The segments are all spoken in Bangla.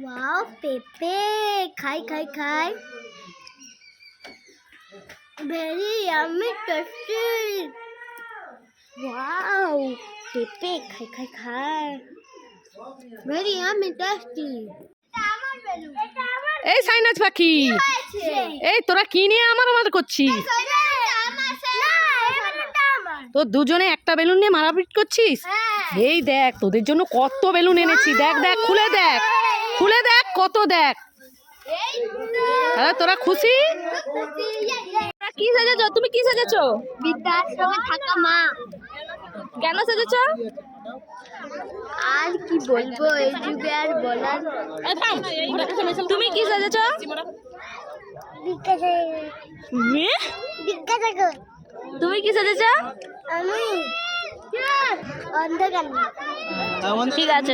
ওয়াও পেঁপে খাই খাই খাই ভেরি ইয়ামি টেস্টি ওয়াও পেঁপে খাই খাই খাই ভেরি ইয়ামি টেস্টি এই সাইনাজ পাখি। এই তোরা কি নিয়ে আমার আমার করছিস? তোর দুজনে একটা বেলুন নিয়ে মারাপিট করছিস? এই দেখ তোদের জন্য কত বেলুন এনেছি। দেখ দেখ দেখ খুলে দেখ। কত দেখ? তোরা খুশি? কি সেজেছো? তুমি কি সেজেছো? বৃদ্ধাশ্রমে থাকা মা কেন সেজেছো? আর কি বলব এই যুগে আর বলার তুমি কি সেজেছো? তুমি? কি সেজেছো? আমি? অন্ধকার। ঠিক আছে।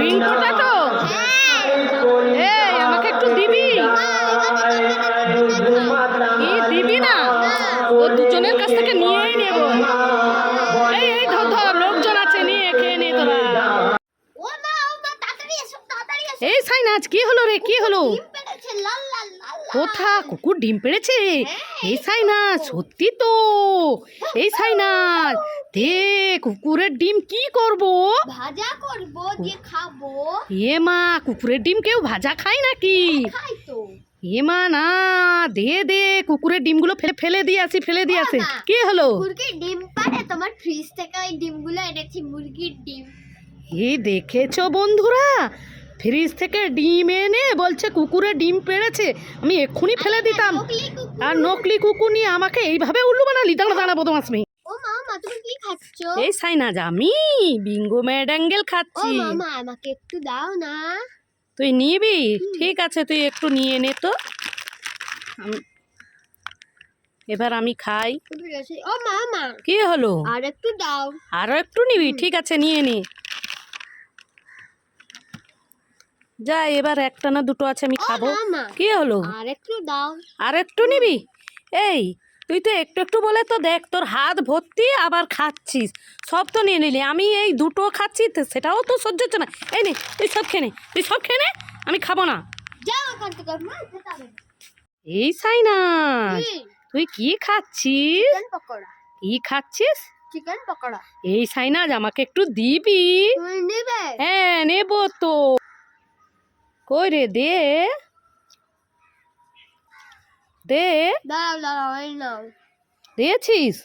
রিং পটাটো এই আমাকে একটু দিবি? কি দিবি না? ও দুজনের কাছ থেকে নিয়েই নেব। এই এই ধর ধর লোকজন আছে নিয়ে খেয়ে নে তোরা। এই সাইনাজ কি হলো রে? কি হলো? কোথা? কুকুর ডিম পেড়েছে? এই সাইনাজ সত্যি তো। এই সাইনাজ দে কুকুরের ডিম কি করব? ভাজা করব দিয়ে খাব। এ মা কুকুরের ডিম কেউ ভাজা খায় নাকি? খাই তো। এ মা না দে দে কুকুরের ডিমগুলো ফেলে ফেলে দিয়ে আসি ফেলে দিয়ে আসি। কি হলো? মুরগির ডিম পারে তোমার ফ্রিজ থেকে ওই ডিমগুলো এনেছি মুরগির ডিম। এই দেখেছ বন্ধুরা? ফ্রিজ থেকে ডিম এনে বলছে কুকুরের ডিম পেড়েছে আমি এক্ষুনি ফেলে দিতাম। আর নকলি কুকুর নিয়ে আমাকে এইভাবে উল্লু বানালি। দাঁড়া দাঁড়া বদমাস মেয়ে মা মা এই সাইনাজ আমি বিঙ্গো ম্যাডাঙ্গেল খাচ্ছি। আমাকে একটু দাও না। তুই নিবি? ঠিক আছে তুই একটু নিয়ে নে তো। এবার আমি খাই। ও মামা। কি হলো? আর একটু দাও। আরও একটু নিবি? ঠিক আছে নিয়ে নে। যা এবার একটা না দুটো আছে আমি খাব। কি হলো? আর একটু দাও। আর একটু নিবি? এই তুই তো একটু একটু বলে তো দেখ তোর হাত ভর্তি আবার খাচ্ছিস। সব তো নিয়ে নিলি। আমি এই দুটো খাচ্ছি তো সেটাও তো সহ্য হচ্ছে না। এই নে তুই সব খেয়ে নে তুই সব খেয়ে নে আমি খাব না। এই সাইনা তুই কি খাচ্ছিস? কি খাচ্ছিস? চিকেন পকোড়া। এই সাইনাজ আমাকে একটু দিবি। হ্যাঁ নেব তো। কই রে দে। দে। দাঁড়াও দাঁড়াও এই নাও। দিয়েছিস?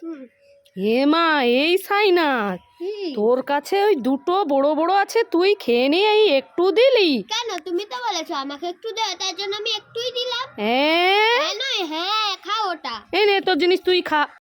এ মা এই সাইনাজ কি? তোর কাছে ওই দুটো বড় বড় আছে তুই খেয়ে নিয়ে এই একটু দিলি। কেন? তুমি তো বলেছ আমাকে একটু দাও তার জন্য আমি একটুই দিলাম। হ্যাঁ। হ্যাঁ হ্যাঁ খাও ওটা। এই নে তোর জিনিস তুই খা।